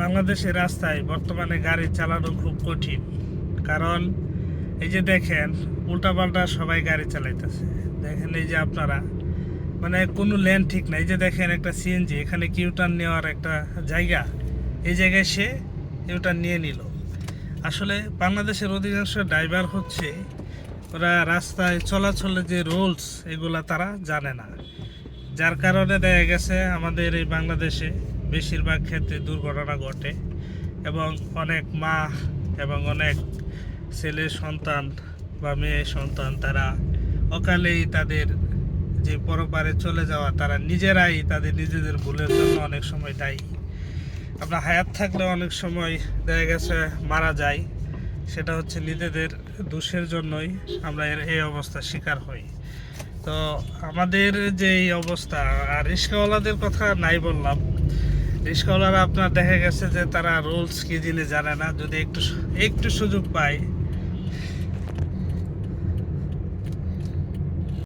বাংলাদেশের রাস্তায় বর্তমানে গাড়ি চালানো খুব কঠিন। কারণ এই যে দেখেন, উল্টাপাল্টা সবাই গাড়ি চালাইতেছে। দেখেন এই যে আপনারা মানে কোনো লেন ঠিক নাই। এই যে দেখেন একটা সিএনজি এখানে কিউটার্ন নেওয়ার একটা জায়গা। এই জায়গায় সে কিউটার্ন নিয়ে নিল। আসলে বাংলাদেশের অধিকাংশ ড্রাইভার হচ্ছে, ওরা রাস্তায় চলাচলের যে রুলস, এগুলা তারা জানে না। যার কারণে দেখা গেছে আমাদের এই বাংলাদেশে বেশিরভাগ ক্ষেত্রে দুর্ঘটনা ঘটে এবং অনেক মা এবং অনেক ছেলে সন্তান বা মেয়ে সন্তান তারা অকালেই তাদের যে পরপারে চলে যাওয়া তারা নিজেরাই তাদের নিজেদের ভুলের জন্য অনেক সময় দায়ী। আমরা হায়াত থাকলে অনেক সময় দেখা গেছে মারা যায় সেটা হচ্ছে নিজেদের দোষের জন্যই আমরা এর এই অবস্থার শিকার হই। তো আমাদের যে অবস্থা, আর রিক্সাওয়ালাদের কথা নাই বললাম রিক্সাওয়ালারা আপনার দেখা গেছে যে তারা রুলস কি জিনিস জানে না। যদি একটু একটু সুযোগ পায়